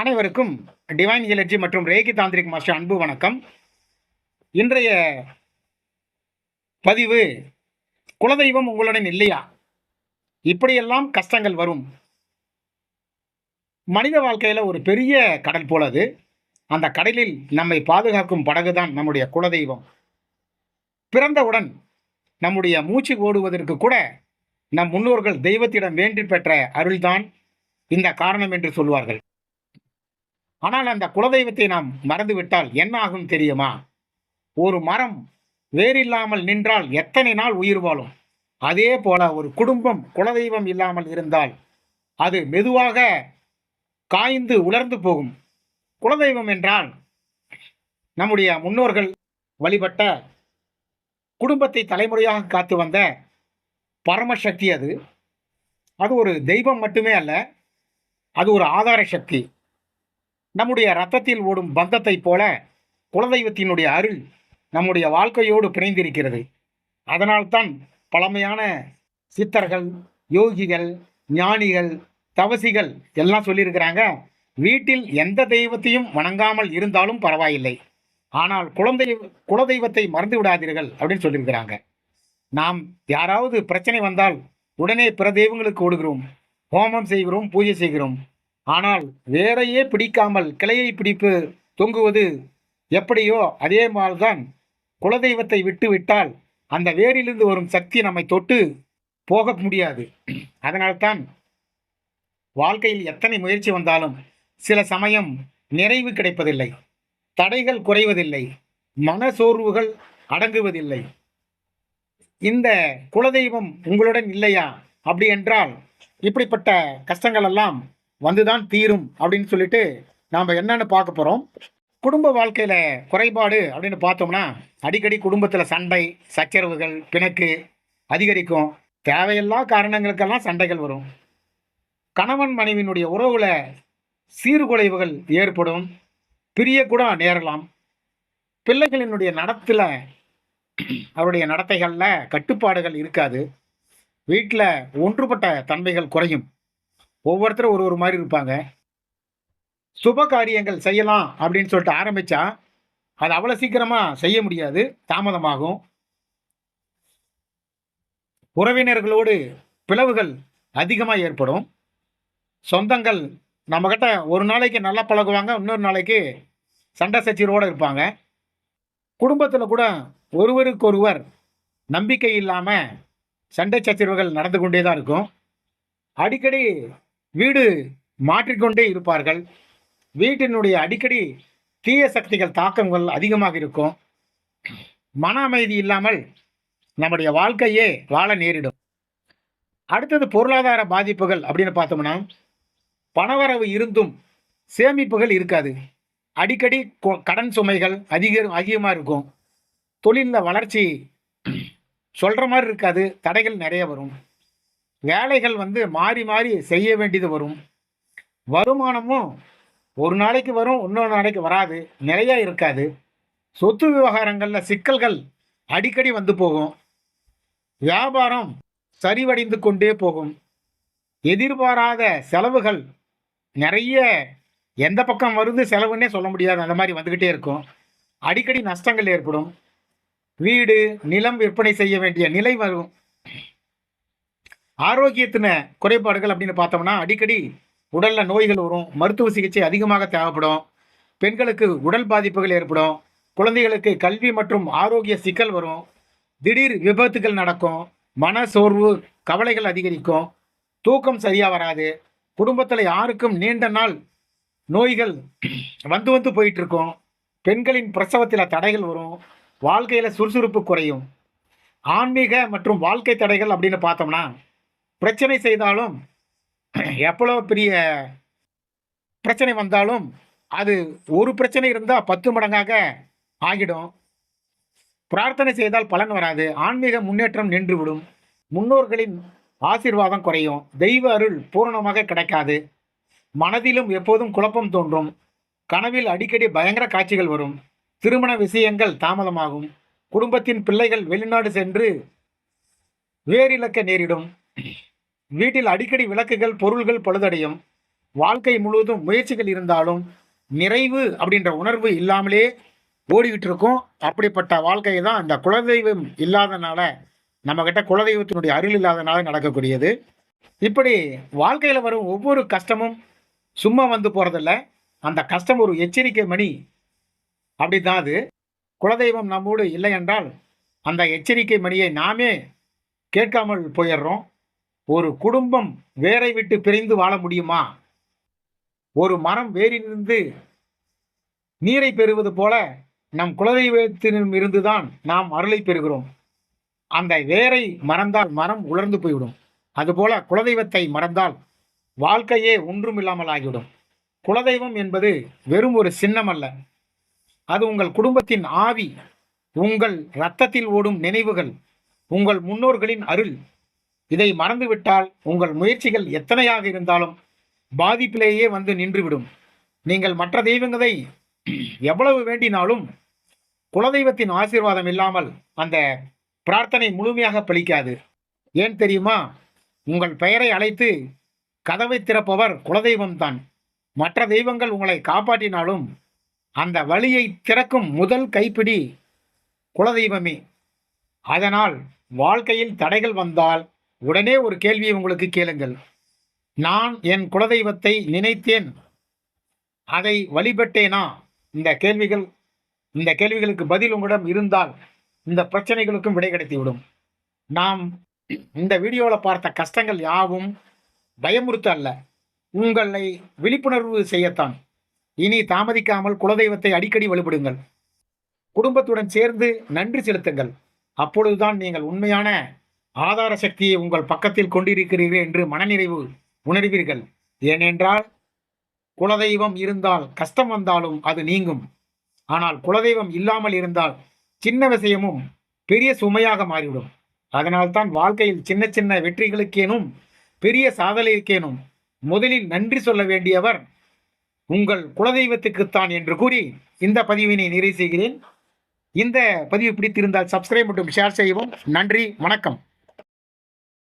அனைவருக்கும் divine energy மற்றும் reiki tantric master அன்பு வணக்கம். இன்றைய பதிவு குலதெய்வம் உங்களுடன் இல்லையா? இப்படியெல்லாம் கஷ்டங்கள் வரும். மனித வாழ்க்கையில் ஒரு பெரிய கடல் போலது அந்த கடலில் நம்மை பாதுகாக்கும் படகு தான் நம்முடைய குலதெய்வம். பிறந்தவுடன் நம்முடைய மூச்சு ஓடுவதற்கு கூட நம் முன்னோர்கள் தெய்வத்திடம் வேண்டி பெற்ற அருள்தான் இந்த காரணம் என்று சொல்வார்கள். ஆனால் அந்த குலதெய்வத்தை நாம் மறந்துவிட்டால் என்ன ஆகும் தெரியுமா? ஒரு மரம் வேறில்லாமல் நின்றால் எத்தனை நாள் உயிர் வாழும்? அதே போல ஒரு குடும்பம் குலதெய்வம் இல்லாமல் இருந்தால் அது மெதுவாக காய்ந்து உலர்ந்து போகும். குலதெய்வம் என்றால் நம்முடைய முன்னோர்கள் வழிபட்ட குடும்பத்தை தலைமுறையாக காத்து வந்த பரமசக்தி அது. அது ஒரு தெய்வம் மட்டுமே அல்ல அது ஒரு ஆதார சக்தி. நம்முடைய ரத்தத்தில் ஓடும் பந்தத்தைப் போல குலதெய்வத்தினுடைய அருள் நம்முடைய வாழ்க்கையோடு பிணைந்திருக்கிறது. அதனால்தான் பழமையான சித்தர்கள் யோகிகள் ஞானிகள் தவசிகள் எல்லாம் சொல்லியிருக்கிறாங்க வீட்டில் எந்த தெய்வத்தையும் வணங்காமல் இருந்தாலும் பரவாயில்லை. ஆனால் குழந்தை குலதெய்வத்தை மறந்து விடாதீர்கள் அப்படின்னு சொல்லியிருக்கிறாங்க. நாம் யாராவது பிரச்சனை வந்தால் உடனே பிற தெய்வங்களுக்கு ஓடுகிறோம் ஹோமம் செய்கிறோம் பூஜை செய்கிறோம். ஆனால் வேறையே பிடிக்காமல் கிளையை பிடிப்பு தொங்குவது எப்படியோ அதே மாதிரிதான் குலதெய்வத்தை விட்டுவிட்டால் அந்த வேரிலிருந்து வரும் சக்தி நம்மை தொட்டு போக முடியாது. அதனால்தான் வாழ்க்கையில் எத்தனை முயற்சி வந்தாலும் சில சமயம் நிறைவு கிடைப்பதில்லை. தடைகள் குறைவதில்லை. மன சோர்வுகள் அடங்குவதில்லை. இந்த குலதெய்வம் உங்களுடன் இல்லையா? அப்படி என்றால் இப்படிப்பட்ட கஷ்டங்கள் எல்லாம் வந்துதான் தீரும் அப்படின்னு சொல்லிட்டு நாம் என்னன்னு பார்க்க போகிறோம் குடும்ப வாழ்க்கையில் குறைபாடு அப்படின்னு பார்த்தோம்னா அடிக்கடி குடும்பத்தில் சண்டை சச்சரவுகள் பிணக்கு அதிகரிக்கும். தேவையில்லா காரணங்களுக்கெல்லாம் சண்டைகள் வரும். கணவன் மனைவியினுடைய உறவுல சீர்குலைவுகள் ஏற்படும். பிரிய கூட நேரலாம். பிள்ளைகளினுடைய நடத்தில் அவருடைய நடத்தைகளில் கட்டுப்பாடுகள் இருக்காது. வீட்டில் ஒன்றுபட்ட தன்மைகள் குறையும். ஒவ்வொருத்தரும் ஒரு ஒரு மாதிரி இருப்பாங்க. சுப காரியங்கள் செய்யலாம் அப்படின்னு சொல்லிட்டு ஆரம்பித்தா அது அவ்வளோ சீக்கிரமாக செய்ய முடியாது தாமதமாகும். உறவினர்களோடு பிளவுகள் அதிகமாக ஏற்படும். சொந்தங்கள் நம்மக்கிட்ட ஒரு நாளைக்கு நல்லா பழகுவாங்க இன்னொரு நாளைக்கு சண்டை சச்சரவோடு இருப்பாங்க. குடும்பத்தில் கூட ஒருவருக்கொருவர் நம்பிக்கை இல்லாமல் சண்டை சச்சரவுகள் நடந்து கொண்டே தான் இருக்கும். அடிக்கடி வீடு மாற்றிக்கொண்டே இருப்பார்கள். வீட்டினுடைய அடிக்கடி தீய சக்திகள் தாக்கங்கள் அதிகமாக இருக்கும். மன அமைதி இல்லாமல் நம்முடைய வாழ்க்கையே வாழ நேரிடும். அடுத்தது பொருளாதார பாதிப்புகள் அப்படின்னு பார்த்தோம்னா பணவரவு இருந்தும் சேமிப்புகள் இருக்காது. அடிக்கடி கொ- கடன் சுமைகள் அதிக அதிகமாக இருக்கும். தொழிலில் வளர்ச்சி சொல்கிற மாதிரி இருக்காது. தடைகள் நிறைய வரும். வேலைகள் வந்து மாறி மாறி செய்ய வேண்டியது வரும். வருமானமும் ஒரு நாளைக்கு வரும் இன்னொரு நாளைக்கு வராது. நிறையா இருக்காது. சொத்து விவகாரங்களில் சிக்கல்கள் அடிக்கடி வந்து போகும். வியாபாரம் சரிவடைந்து கொண்டே போகும். எதிர்பாராத செலவுகள் நிறைய எந்த பக்கம் வருது செலவுன்னே சொல்ல முடியாது. அந்த மாதிரி வந்துக்கிட்டே இருக்கும். அடிக்கடி நஷ்டங்கள் ஏற்படும். வீடு நிலம் விற்பனை செய்ய வேண்டிய நிலை வரும். ஆரோக்கியத்தின குறைபாடுகள் அப்படின்னு பார்த்தோம்னா அடிக்கடி உடலில் நோய்கள் வரும் மருத்துவ சிகிச்சை அதிகமாக தேவைப்படும் பெண்களுக்கு உடல் பாதிப்புகள் ஏற்படும் குழந்தைகளுக்கு கல்வி மற்றும் ஆரோக்கிய சிக்கல் வரும் திடீர் விபத்துகள் நடக்கும் மன சோர்வு கவலைகள் அதிகரிக்கும் தூக்கம் சரியாக வராது குடும்பத்தில் யாருக்கும் நீண்ட நாள் நோய்கள் வந்து வந்து போயிட்டு இருக்கும் பெண்களின் பிரசவத்தில் தடைகள் வரும் வாழ்க்கையில் சுறுசுறுப்பு குறையும். ஆன்மீக மற்றும் வாழ்க்கை தடைகள் அப்படின்னு பார்த்தோம்னா பிரச்சனை செய்தாலும் எவ்வளோ பெரிய பிரச்சனை வந்தாலும் அது ஒரு பிரச்சனை இருந்தால் பத்து மடங்காக ஆகிடும். பிரார்த்தனை செய்தால் பலன் வராது. ஆன்மீக முன்னேற்றம் நின்றுவிடும். முன்னோர்களின் ஆசீர்வாதம் குறையும். தெய்வ அருள் பூரணமாக கிடைக்காது. மனதிலும் எப்போதும் குழப்பம் தோன்றும். கனவில் அடிக்கடி பயங்கர காட்சிகள் வரும். திருமண விஷயங்கள் தாமதமாகும். குடும்பத்தின் பிள்ளைகள் வெளிநாடு சென்று வேறிழக்க நேரிடும். வீட்டில் அடிக்கடி விளக்குகள் பொருள்கள் பழுதடையும். வாழ்க்கை முழுவதும் முயற்சிகள் இருந்தாலும் நிறைவு அப்படின்ற உணர்வு இல்லாமலே ஓடிக்கிட்டு இருக்கும் அப்படிப்பட்ட வாழ்க்கையை தான் இந்த குலதெய்வம் இல்லாதனால நம்மக்கிட்ட குலதெய்வத்தினுடைய அருள் இல்லாதனால நடக்கக்கூடியது. இப்படி வாழ்க்கையில் வரும் ஒவ்வொரு கஷ்டமும் சும்மா வந்து போகிறதில்ல அந்த கஷ்டம் ஒரு எச்சரிக்கை மணி. அப்படி தான் அது. குலதெய்வம் நம்மோடு இல்லை என்றால் அந்த எச்சரிக்கை மணியை நாமே கேட்காமல் போயிடுறோம். ஒரு குடும்பம் வேரை விட்டு பிரிந்து வாழ முடியுமா? ஒரு மரம் வேரிலிருந்து நீரை பெறுவது போல நம் குலதெய்வத்தினும் இருந்துதான் நாம் அருளை பெறுகிறோம். அந்த வேரை மறந்தால் மரம் உலர்ந்து போய்விடும். அதுபோல குலதெய்வத்தை மறந்தால் வாழ்க்கையே ஒன்றும் இல்லாமல் ஆகிவிடும். குலதெய்வம் என்பது வெறும் ஒரு சின்னம் அல்ல அது உங்கள் குடும்பத்தின் ஆவி உங்கள் இரத்தத்தில் ஓடும் நினைவுகள் உங்கள் முன்னோர்களின் அருள் இதை மறந்துவிட்டால் உங்கள் முயற்சிகள் எத்தனையாக இருந்தாலும் பாதிப்பிலேயே வந்து நின்றுவிடும். நீங்கள் மற்ற தெய்வங்களை எவ்வளவு வேண்டினாலும் குலதெய்வத்தின் ஆசீர்வாதம் இல்லாமல் அந்த பிரார்த்தனை முழுமையாக பலிக்காது. ஏன் தெரியுமா? உங்கள் பெயரை அழைத்து கதவை திறப்பவர் குலதெய்வம்தான். மற்ற தெய்வங்கள் உங்களை காப்பாற்றினாலும் அந்த வழியை திறக்கும் முதல் கைப்பிடி குலதெய்வமே. அதனால் வாழ்க்கையில் தடைகள் வந்தால் உடனே ஒரு கேள்வியை உங்களுக்கு கேளுங்கள். நான் என் குலதெய்வத்தை நினைத்தேன். அதை வழிபட்டேனா? இந்த கேள்விகள் இந்த கேள்விகளுக்கு பதில் உங்களிடம் இருந்தால் இந்த பிரச்சனைகளுக்கும் விடை கிடைத்துவிடும். நாம் இந்த வீடியோவில் பார்த்த கஷ்டங்கள் யாவும் பயமுறுத்த அல்ல. உங்களை விழிப்புணர்வு செய்யத்தான். இனி தாமதிக்காமல் குலதெய்வத்தை அடிக்கடி வழிபடுங்கள். குடும்பத்துடன் சேர்ந்து நன்றி செலுத்துங்கள். அப்பொழுதுதான் நீங்கள் உண்மையான ஆதார சக்தியை உங்கள் பக்கத்தில் கொண்டிருக்கிறீர்கள் என்று மனநிறைவு உணர்வீர்கள். ஏனென்றால் குலதெய்வம் இருந்தால் கஷ்டம் வந்தாலும் அது நீங்கும். ஆனால் குலதெய்வம் இல்லாமல் இருந்தால் சின்ன விஷயமும் பெரிய சுமையாக மாறிவிடும். அதனால்தான் வாழ்க்கையில் சின்ன சின்ன வெற்றிகளுக்கேனும் பெரிய சாதனைக்கேனும் முதலில் நன்றி சொல்ல வேண்டியவர் உங்கள் குலதெய்வத்துக்குத்தான் என்று கூறி இந்த பதிவினை நிறைவு செய்கிறேன். இந்த பதிவு பிடித்திருந்தால் சப்ஸ்கிரைப் மற்றும் ஷேர் செய்யவும். நன்றி வணக்கம்.